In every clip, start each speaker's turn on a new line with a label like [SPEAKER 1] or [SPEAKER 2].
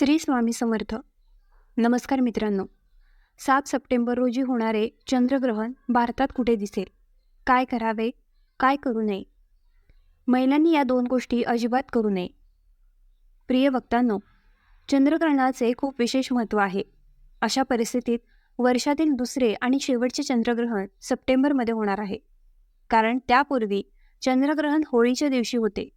[SPEAKER 1] श्री स्वामी समर्थ. नमस्कार मित्रांनो. सात सप्टेंबर रोजी होणारे चंद्रग्रहण भारतात कुठे दिसेल? काय करावे? काय करू नये? महिलांनी या दोन गोष्टी अजिबात करू नये. प्रिय वक्तांनो चंद्रग्रहणाचे खूप विशेष महत्त्व आहे. अशा परिस्थितीत वर्षातील दुसरे आणि शेवटचे चंद्रग्रहण सप्टेंबरमध्ये होणार आहे. कारण त्यापूर्वी चंद्रग्रहण होळीच्या दिवशी होते.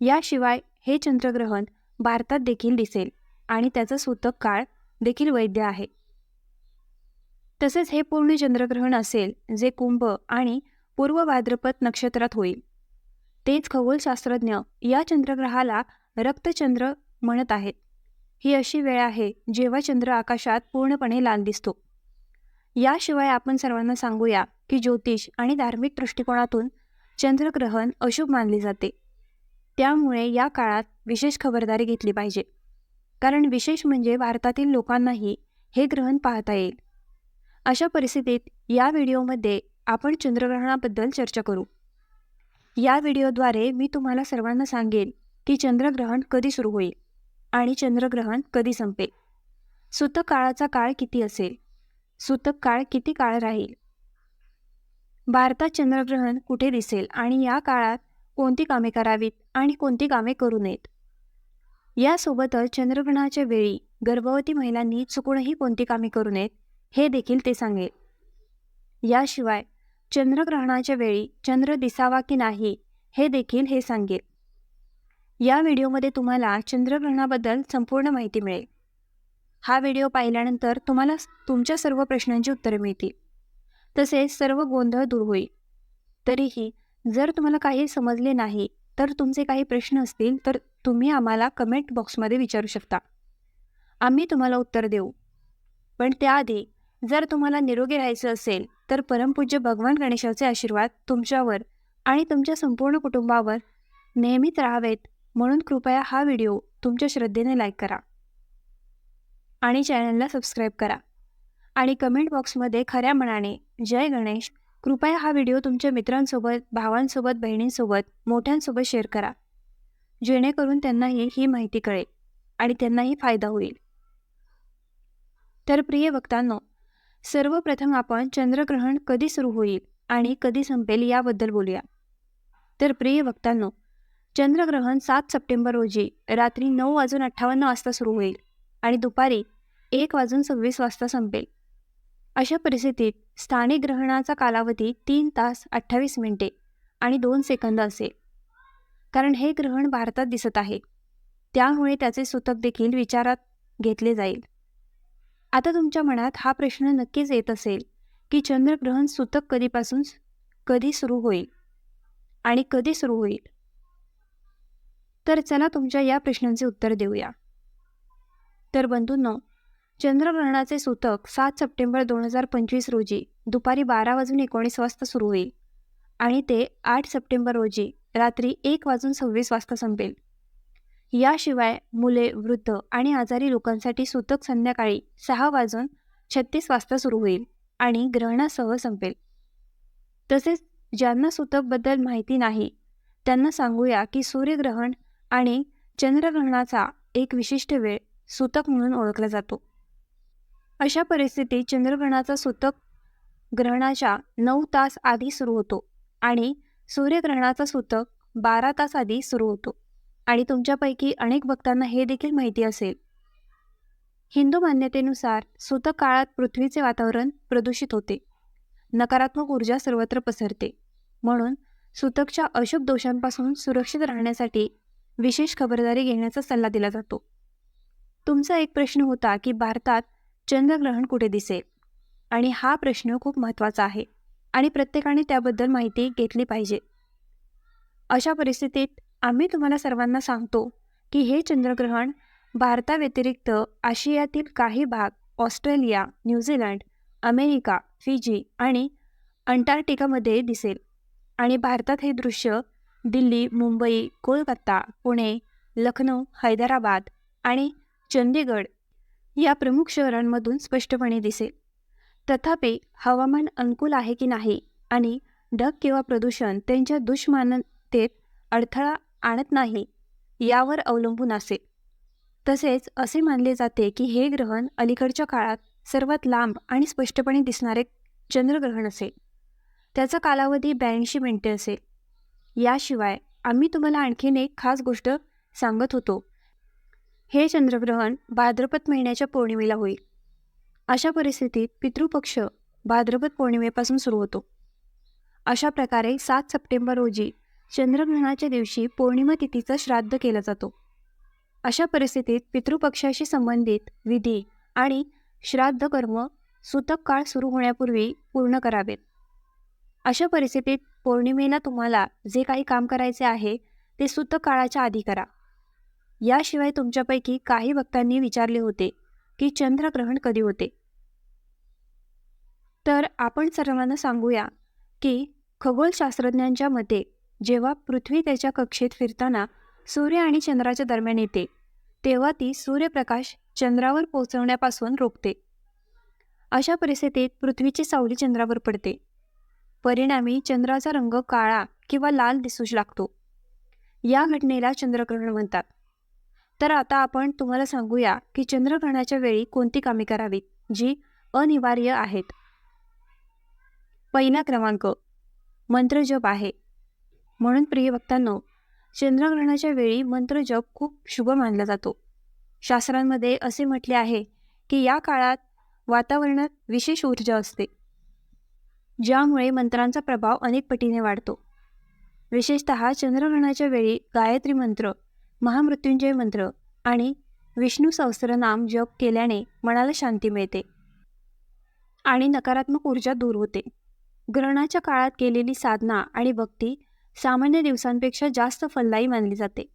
[SPEAKER 1] याशिवाय हे चंद्रग्रहण भारतात देखील दिसेल आणि त्याचा सूतक काळ देखील वैध आहे. तसेच हे पूर्ण चंद्रग्रहण असेल जे कुंभ आणि पूर्व भाद्रपद नक्षत्रात होईल. तेच खगोलशास्त्रज्ञ या चंद्रग्रहाला रक्तचंद्र म्हणत आहेत. ही अशी वेळ आहे जेव्हा चंद्र आकाशात पूर्णपणे लाल दिसतो. याशिवाय आपण सर्वांना सांगूया की ज्योतिष आणि धार्मिक दृष्टिकोनातून चंद्रग्रहण अशुभ मानले जाते. त्यामुळे या काळात विशेष खबरदारी घेतली पाहिजे. कारण विशेष म्हणजे भारतातील लोकांनाही हे ग्रहण पाहता येईल. अशा परिस्थितीत या व्हिडिओमध्ये आपण चंद्रग्रहणाबद्दल चर्चा करू. या व्हिडिओद्वारे मी तुम्हाला सर्वांना सांगेन की चंद्रग्रहण कधी सुरू होईल आणि चंद्रग्रहण कधी संपेल. सूतक काळाचा काळ किती असेल? सूतक काळ किती काळ राहील? भारतात चंद्रग्रहण कुठे दिसेल आणि या काळात कोणती कामे करावीत आणि कोणती कामे करू नयेत? यासोबतच चंद्रग्रहणाच्या वेळी गर्भवती महिलांनी चुकूनही कोणती कामे करू नयेत हे देखील ते सांगेल. याशिवाय चंद्रग्रहणाच्या वेळी चंद्र दिसावा की नाही हे देखील हे सांगेल. या व्हिडिओमध्ये तुम्हाला चंद्रग्रहणाबद्दल संपूर्ण माहिती मिळेल. हा व्हिडिओ पाहिल्यानंतर तुम्हाला तुमच्या सर्व प्रश्नांची उत्तरे मिळतील. तसेच सर्व गोंधळ दूर होईल. तरीही जर तुम्हाला काही समजले नाही तर तुमचे काही प्रश्न असतील तर तुम्ही आम्हाला कमेंट बॉक्समध्ये विचारू शकता. आम्ही तुम्हाला उत्तर देऊ. पण त्याआधी जर तुम्हाला निरोगी राहायचं असेल तर परमपूज्य भगवान गणेशाचे आशीर्वाद तुमच्यावर आणि तुमच्या संपूर्ण कुटुंबावर नेहमीच राहावेत म्हणून कृपया हा व्हिडिओ तुमच्या श्रद्धेने लाईक करा. आणि चॅनलला सबस्क्राईब करा. आणि कमेंट बॉक्समध्ये खऱ्या मनाने जय गणेश कृपया हा व्हिडिओ तुमच्या मित्रांसोबत भावांसोबत बहिणींसोबत मोठ्यांसोबत शेअर करा. जेणेकरून त्यांनाही ही माहिती कळेल आणि त्यांनाही फायदा होईल. तर प्रिय वक्तांनो सर्वप्रथम आपण चंद्रग्रहण कधी सुरू होईल आणि कधी संपेल याबद्दल बोलूया. तर प्रिय वक्तांनो चंद्रग्रहण सात सप्टेंबर रोजी रात्री नऊ वाजून अठ्ठावन्न वाजता सुरू होईल आणि दुपारी एक वाजून सव्वीस वाजता संपेल. अशा परिस्थितीत स्थानिक ग्रहणाचा कालावधी तीन तास अठ्ठावीस मिनिटे आणि दोन सेकंद असेल. कारण हे ग्रहण भारतात दिसत आहे. त्यामुळे त्याचे सूतक देखील विचारात घेतले जाईल. आता तुमच्या मनात हा प्रश्न नक्कीच येत असेल की चंद्रग्रहण सूतक कधीपासून कधी सुरू होईल? आणि कधी सुरू होईल? तर चला तुमच्या या प्रश्नांचे उत्तर देऊया. तर बंधूंनो चंद्रग्रहणाचे सूतक सात सप्टेंबर दोन हजार पंचवीस रोजी दुपारी बारा वाजून एकोणीस वाजता सुरू होईल आणि ते आठ सप्टेंबर रोजी रात्री एक वाजून सव्वीस वाजता संपेल. याशिवाय मुले वृद्ध आणि आजारी लोकांसाठी सूतक संध्याकाळी सहा वाजून छत्तीस वाजता सुरू होईल आणि ग्रहणासह संपेल. तसेच ज्यांना सूतकबद्दल माहिती नाही त्यांना सांगूया की सूर्यग्रहण आणि चंद्रग्रहणाचा एक विशिष्ट वेळ सूतक म्हणून ओळखला जातो. अशा परिस्थितीत चंद्रग्रहणाचा सूतक ग्रहणाच्या नऊ तास आधी सुरू होतो आणि सूर्यग्रहणाचा सूतक बारा तास आधी सुरू होतो. आणि तुमच्यापैकी अनेक भक्तांना हे देखील माहिती असेल. हिंदू मान्यतेनुसार सूतक काळात पृथ्वीचे वातावरण प्रदूषित होते. नकारात्मक ऊर्जा सर्वत्र पसरते. म्हणून सूतकच्या अशुभ दोषांपासून सुरक्षित राहण्यासाठी विशेष खबरदारी घेण्याचा सल्ला दिला जातो. तुमचा एक प्रश्न होता की भारतात चंद्रग्रहण कुठे दिसेल? आणि हा प्रश्न खूप महत्त्वाचा आहे आणि प्रत्येकाने त्याबद्दल माहिती घेतली पाहिजे. अशा परिस्थितीत आम्ही तुम्हाला सर्वांना सांगतो की हे चंद्रग्रहण भारताव्यतिरिक्त आशियातील काही भाग ऑस्ट्रेलिया न्यूझीलंड अमेरिका फिजी आणि अंटार्क्टिकामध्ये दिसेल. आणि भारतात हे दृश्य दिल्ली मुंबई कोलकाता पुणे लखनौ हैदराबाद आणि चंदीगड या प्रमुख शहरांमधून स्पष्टपणे दिसेल. तथापि हवामान अनुकूल आहे की नाही आणि ढग किंवा प्रदूषण त्यांच्या दुष्मानतेत अडथळा आणत नाही यावर अवलंबून असेल. तसेच असे मानले जाते की हे ग्रहण अलीकडच्या काळात सर्वात लांब आणि स्पष्टपणे दिसणारे चंद्रग्रहण असेल. त्याचा कालावधी ब्याऐंशी मिनिटे असेल. याशिवाय आम्ही तुम्हाला आणखीन एक खास गोष्ट सांगत होतो हे चंद्रग्रहण भाद्रपद महिन्याच्या पौर्णिमेला होईल. अशा परिस्थितीत पितृपक्ष भाद्रपद पौर्णिमेपासून सुरू होतो. अशा प्रकारे सात सप्टेंबर रोजी चंद्रग्रहणाच्या दिवशी पौर्णिमा तिथीचा श्राद्ध केला जातो. अशा परिस्थितीत पितृपक्षाशी संबंधित विधी आणि श्राद्ध कर्म सूतक काळ सुरू होण्यापूर्वी पूर्ण करावेत. अशा परिस्थितीत पौर्णिमेला तुम्हाला जे काही काम करायचे आहे ते सूतक काळाच्या आधी करा. याशिवाय तुमच्यापैकी काही भक्तांनी विचारले होते की चंद्रग्रहण कधी होते? तर आपण सर्वांना सांगूया की खगोलशास्त्रज्ञांच्या मते जेव्हा पृथ्वी त्याच्या कक्षेत फिरताना सूर्य आणि चंद्राच्या दरम्यान येते तेव्हा ती सूर्यप्रकाश चंद्रावर पोचवण्यापासून रोखते. अशा परिस्थितीत पृथ्वीची सावली चंद्रावर पडते. परिणामी चंद्राचा रंग काळा किंवा लाल दिसूच लागतो. या घटनेला चंद्रग्रहण म्हणतात. तर आता आपण तुम्हाला सांगूया की चंद्रग्रहणाच्या वेळी कोणती कामे करावीत जी अनिवार्य आहेत. पहिला क्रमांक मंत्रजप आहे. म्हणून प्रिय भक्तांनो चंद्रग्रहणाच्या वेळी मंत्रजप खूप शुभ मानला जातो. शास्त्रांमध्ये असे म्हटले आहे की या काळात वातावरणात विशेष ऊर्जा असते ज्यामुळे मंत्रांचा प्रभाव अनेक पटीने वाढतो. विशेषत चंद्रग्रहणाच्या वेळी गायत्री मंत्र महामृत्युंजय मंत्र आणि विष्णू सहस्त्रनाम जप केल्याने मनाला शांती मिळते आणि नकारात्मक ऊर्जा दूर होते. ग्रहणाच्या काळात केलेली साधना आणि भक्ती सामान्य दिवसांपेक्षा जास्त फलदायी मानली जाते.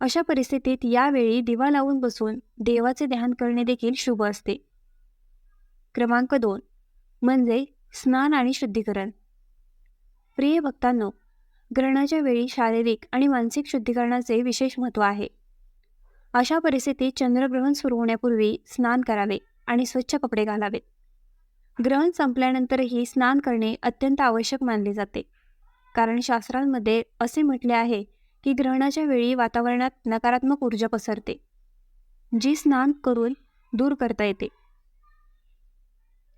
[SPEAKER 1] अशा परिस्थितीत यावेळी दिवा लावून बसून देवाचे ध्यान करणे देखील शुभ असते. क्रमांक दोन. म्हणजे स्नान आणि शुद्धीकरण. प्रिय भक्तांनो ग्रहणाच्या वेळी शारीरिक आणि मानसिक शुद्धीकरणाचे विशेष महत्त्व आहे. अशा परिस्थितीत चंद्रग्रहण सुरू होण्यापूर्वी स्नान करावे आणि स्वच्छ कपडे घालावेत ग्रहण संपल्यानंतरही स्नान करणे अत्यंत आवश्यक मानले जाते. कारण शास्त्रांमध्ये असे म्हटले आहे की ग्रहणाच्या वेळी वातावरणात नकारात्मक ऊर्जा पसरते जी स्नान करून दूर करता येते.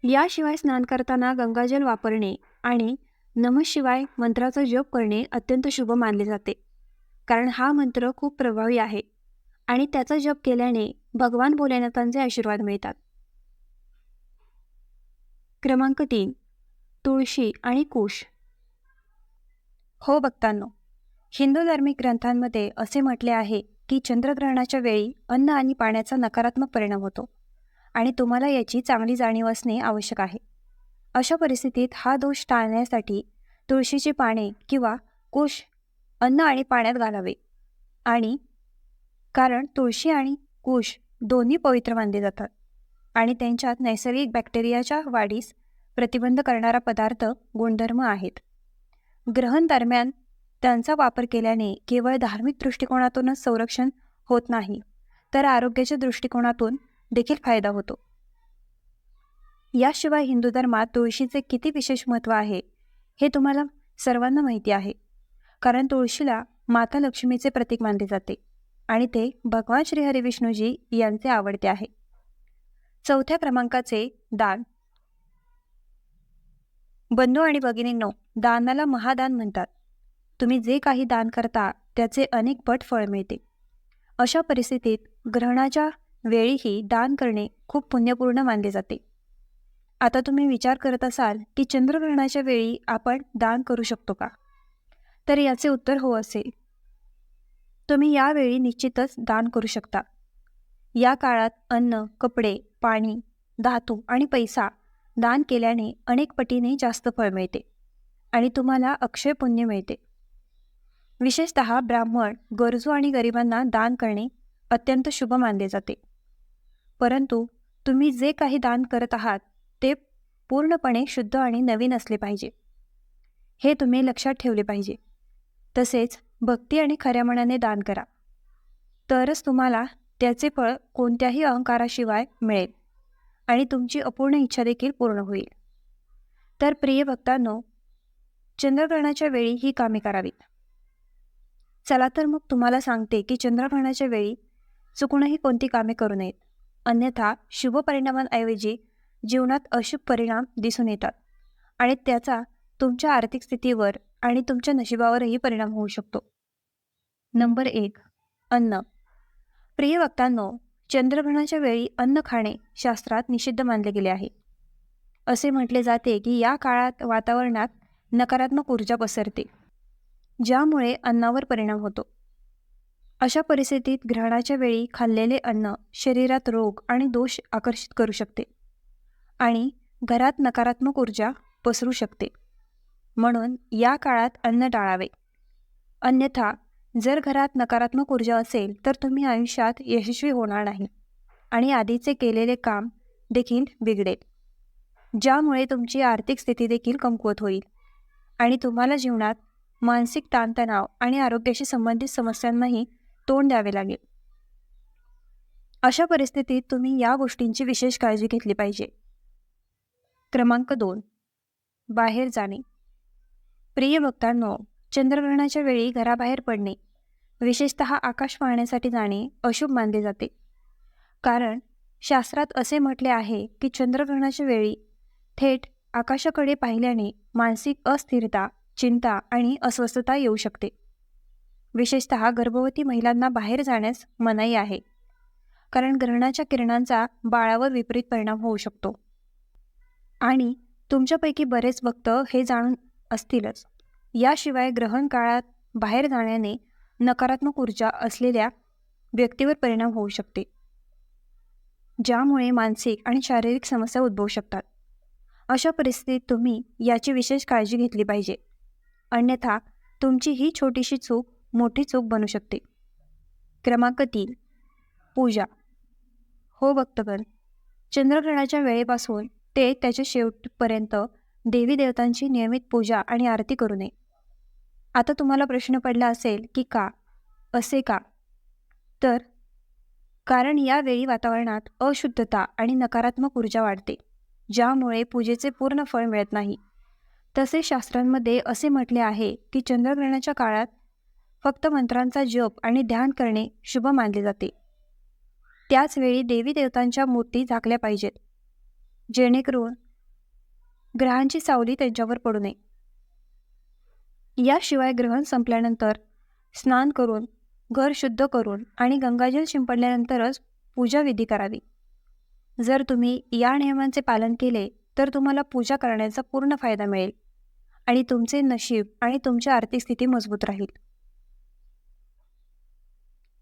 [SPEAKER 1] याशिवाय स्नान करताना गंगाजल वापरणे आणि नमशिवाय मंत्राचा जप करणे अत्यंत शुभ मानले जाते. कारण हा मंत्र खूप प्रभावी आहे आणि त्याचा जप केल्याने भगवान भोलेनाथांचे आशीर्वाद मिळतात. क्रमांक तीन. तुळशी आणि कुश. हो भक्तांनो हिंदू धार्मिक ग्रंथांमध्ये असे म्हटले आहे की चंद्रग्रहणाच्या वेळी अन्न आणि पाण्याचा नकारात्मक परिणाम होतो आणि तुम्हाला याची चांगली जाणीव असणे आवश्यक आहे. अशा परिस्थितीत हा दोष टाळण्यासाठी तुळशीची पाने किंवा कुश अन्न आणि पाण्यात घालावे. आणि कारण तुळशी आणि कुश दोन्ही पवित्र मानले जातात आणि त्यांच्यात नैसर्गिक बॅक्टेरियाच्या वाढीस प्रतिबंध करणारा पदार्थ गुणधर्म आहेत. ग्रहण दरम्यान त्यांचा वापर केल्याने केवळ धार्मिक दृष्टिकोनातूनच संरक्षण होत नाही तर आरोग्याच्या दृष्टिकोनातून देखील फायदा होतो. याशिवाय हिंदू धर्मात तुळशीचे किती विशेष महत्त्व आहे हे तुम्हाला सर्वांना माहिती आहे. कारण तुळशीला माता लक्ष्मीचे प्रतीक मानले जाते आणि ते भगवान श्रीहरी विष्णूजी यांचे आवडते आहे. चौथ्या क्रमांकाचे दान. बंधू आणि भगिनींनो दानाला महादान म्हणतात. तुम्ही जे काही दान करता त्याचे अनेक पट फळ मिळते. अशा परिस्थितीत ग्रहणाच्या वेळीही दान करणे खूप पुण्यपूर्ण मानले जाते. आता तुम्ही विचार करत असाल की चंद्रग्रहणाच्या वेळी आपण दान करू शकतो का? तर याचे उत्तर हो असेल. तुम्ही यावेळी निश्चितच दान करू शकता. या काळात अन्न कपडे पाणी धातू आणि पैसा दान केल्याने अनेक पटीने जास्त फळ मिळते आणि तुम्हाला अक्षय पुण्य मिळते. विशेषत ब्राह्मण गरजू आणि गरिबांना दान करणे अत्यंत शुभ मानले जाते. परंतु तुम्ही जे काही दान करत आहात ते पूर्णपणे शुद्ध आणि नवीन असले पाहिजे. हे तुम्ही लक्षात ठेवले पाहिजे. तसेच भक्ती आणि खऱ्या मनाने दान करा. तरच तुम्हाला त्याचे फळ कोणत्याही अहंकाराशिवाय मिळेल आणि तुमची अपूर्ण इच्छा देखील पूर्ण होईल. तर प्रिय भक्तांनो चंद्रग्रहणाच्या वेळी ही कामे करावीत. चला तर मग तुम्हाला सांगते की चंद्रग्रहणाच्या वेळी चुकूनही कोणती कामे करू नयेत. अन्यथा शुभ परिणामांऐवजी जीवनात अशुभ परिणाम दिसून येतात. आणि त्याचा तुमच्या आर्थिक स्थितीवर आणि तुमच्या नशिबावरही परिणाम होऊ शकतो. नंबर एक अन्न. प्रिय वक्तांनो चंद्रग्रहणाच्या वेळी अन्न खाणे शास्त्रात निषिद्ध मानले गेले आहे. असे म्हटले जाते की या काळात वातावरणात नकारात्मक ऊर्जा पसरते ज्यामुळे अन्नावर परिणाम होतो. अशा परिस्थितीत ग्रहणाच्या वेळी खाल्लेले अन्न शरीरात रोग आणि दोष आकर्षित करू शकते. आणि घरात नकारात्मक ऊर्जा पसरू शकते. म्हणून या काळात अन्न टाळावे. अन्यथा जर घरात नकारात्मक ऊर्जा असेल तर तुम्ही आयुष्यात यशस्वी होणार नाही आणि आधीचे केलेले काम देखील बिघडेल. ज्यामुळे तुमची आर्थिक स्थिती देखील कमकुवत होईल आणि तुम्हाला जीवनात मानसिक ताणतणाव आणि आरोग्याशी संबंधित समस्यांनाही तोंड द्यावे लागेल. अशा परिस्थितीत तुम्ही या गोष्टींची विशेष काळजी घेतली पाहिजे. क्रमांक दोन. बाहेर जाणे. प्रिय भक्तांनो चंद्रग्रहणाच्या वेळी घराबाहेर पडणे विशेषत आकाश पाहण्यासाठी जाणे अशुभ मानले जाते. कारण शास्त्रात असे म्हटले आहे की चंद्रग्रहणाच्या वेळी थेट आकाशाकडे पाहिल्याने मानसिक अस्थिरता चिंता आणि अस्वस्थता येऊ शकते. विशेषत गर्भवती महिलांना बाहेर जाण्यास मनाई आहे. कारण ग्रहणाच्या किरणांचा बाळावर विपरीत परिणाम होऊ शकतो. आणि तुमच्यापैकी बरेच भक्त हे जाणून असतीलच. याशिवाय ग्रहण काळात बाहेर जाण्याने नकारात्मक ऊर्जा असलेल्या व्यक्तीवर परिणाम होऊ शकते ज्यामुळे मानसिक आणि शारीरिक समस्या उद्भवू शकतात. अशा परिस्थितीत तुम्ही याची विशेष काळजी घेतली पाहिजे. अन्यथा तुमची ही छोटीशी चूक मोठी चूक बनू शकते. क्रमांक तीन. पूजा. हो भक्तगण. चंद्रग्रहणाच्या वेळेपासून ते त्याच्या शेवटपर्यंत देवी देवतांची नियमित पूजा आणि आरती करू नये. आता तुम्हाला प्रश्न पडला असेल की का? असे का? तर कारण यावेळी वातावरणात अशुद्धता आणि नकारात्मक ऊर्जा वाढते ज्यामुळे पूजेचे पूर्ण फळ मिळत नाही. तसे शास्त्रांमध्ये असे म्हटले आहे की चंद्रग्रहणाच्या काळात फक्त मंत्रांचा जप आणि ध्यान करणे शुभ मानले जाते. त्याचवेळी देवी देवतांच्या मूर्ती झाकल्या पाहिजेत. जेणेकरून ग्रहांची सावली त्यांच्यावर पडू नये. याशिवाय ग्रहण संपल्यानंतर स्नान करून घर शुद्ध करून आणि गंगाजल शिंपडल्यानंतरच पूजाविधी करावी. जर तुम्ही या नियमांचे पालन केले तर तुम्हाला पूजा करण्याचा पूर्ण फायदा मिळेल आणि तुमचे नशीब आणि तुमची आर्थिक स्थिती मजबूत राहील.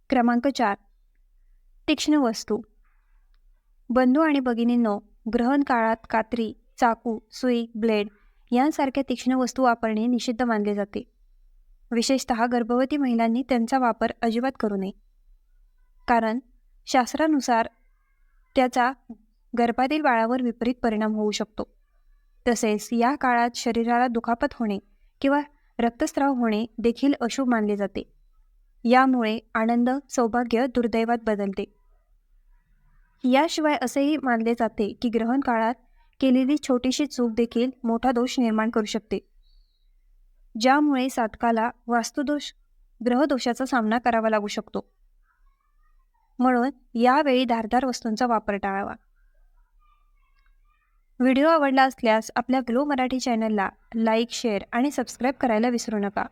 [SPEAKER 1] क्रमांक चार. तीक्ष्ण वस्तू. बंधू आणि भगिनींनो ग्रहण काळात कात्री चाकू सुई ब्लेड यांसारख्या तीक्ष्ण वस्तू वापरणे निषिद्ध मानले जाते. विशेषत गर्भवती महिलांनी त्यांचा वापर अजिबात करू नये. कारण शास्त्रानुसार त्याचा गर्भातील बाळावर विपरीत परिणाम होऊ शकतो. तसेच या काळात शरीराला दुखापत होणे किंवा रक्तस्राव होणे देखील अशुभ मानले जाते. यामुळे आनंद सौभाग्य दुर्दैवात बदलते. याशिवाय असेही मानले जाते की ग्रहण काळात केलेली छोटीशी चूक देखील मोठा दोष निर्माण करू शकते. ज्यामुळे साधकाला वास्तुदोष ग्रहदोषाचा सामना करावा लागू शकतो. म्हणून यावेळी धारदार वस्तूंचा वापर टाळावा. व्हिडिओ आवडला असल्यास आपल्या ग्लो मराठी चॅनलला लाईक शेअर आणि सबस्क्राईब करायला विसरू नका.